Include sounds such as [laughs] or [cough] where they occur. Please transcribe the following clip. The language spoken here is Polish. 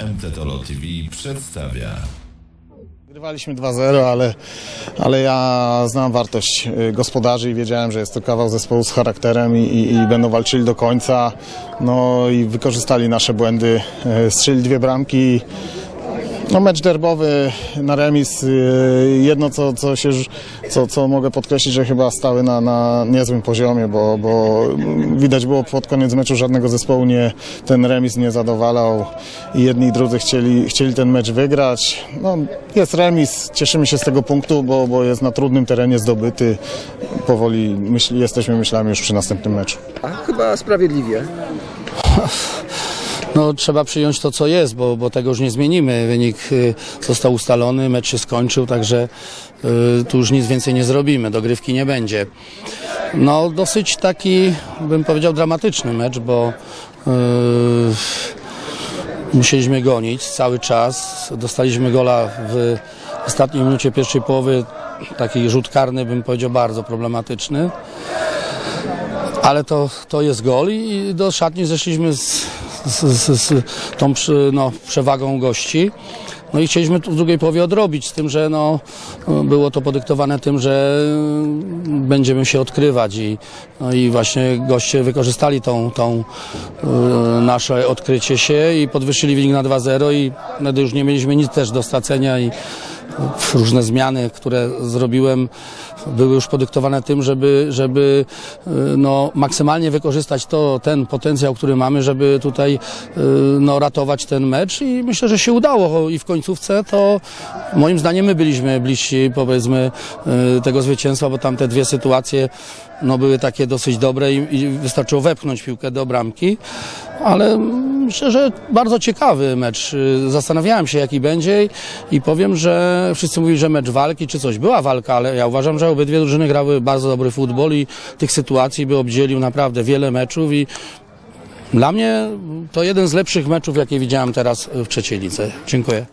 MTTolo TV przedstawia. Grywaliśmy 2-0, ale, ale ja znam wartość y, gospodarzy i wiedziałem, że jest to kawał zespołu z charakterem i, i, i będą walczyli do końca. No i wykorzystali nasze błędy, y, strzeli dwie bramki. No mecz derbowy na remis. y, Jedno, co, co, się, co, co mogę podkreślić, że chyba stały na, na niezłym poziomie, bo, bo widać było pod koniec meczu żadnego zespołu nie, ten remis nie zadowalał i jedni i drudzy chcieli, chcieli ten mecz wygrać. No, jest remis, cieszymy się z tego punktu, bo, bo jest na trudnym terenie zdobyty. Powoli myśl, jesteśmy myślami już przy następnym meczu. A chyba sprawiedliwie. [laughs] No, trzeba przyjąć to, co jest, bo, bo tego już nie zmienimy. Wynik y, został ustalony, mecz się skończył, także y, tu już nic więcej nie zrobimy. Dogrywki nie będzie. No, dosyć taki, bym powiedział, dramatyczny mecz, bo y, musieliśmy gonić cały czas. Dostaliśmy gola w ostatniej minucie pierwszej połowy. Taki rzut karny, bym powiedział, bardzo problematyczny. Ale to, to jest gol i do szatni zeszliśmy z, z, z, z tą przy, no, przewagą gości. No i chcieliśmy w drugiej połowie odrobić, z tym, że no, było to podyktowane tym, że będziemy się odkrywać i, no i właśnie goście wykorzystali tą, tą y, nasze odkrycie się i podwyższyli wynik na 2-0 i wtedy już nie mieliśmy nic też do stracenia i różne zmiany, które zrobiłem, były już podyktowane tym, żeby, żeby y, no, maksymalnie wykorzystać to, ten potencjał, który mamy, żeby tutaj y, no, ratować ten mecz. I myślę, że się udało. I w końcówce to moim zdaniem my byliśmy bliżsi powiedzmy y, tego zwycięstwa, bo tam te dwie sytuacje no, były takie dosyć dobre i, i wystarczyło wepchnąć piłkę do bramki, ale że bardzo ciekawy mecz. Zastanawiałem się, jaki będzie i powiem, że wszyscy mówili, że mecz walki czy coś. Była walka, ale ja uważam, że obydwie drużyny grały bardzo dobry futbol i tych sytuacji by obdzielił naprawdę wiele meczów i dla mnie to jeden z lepszych meczów, jakie widziałem teraz w trzeciej lidze. Dziękuję.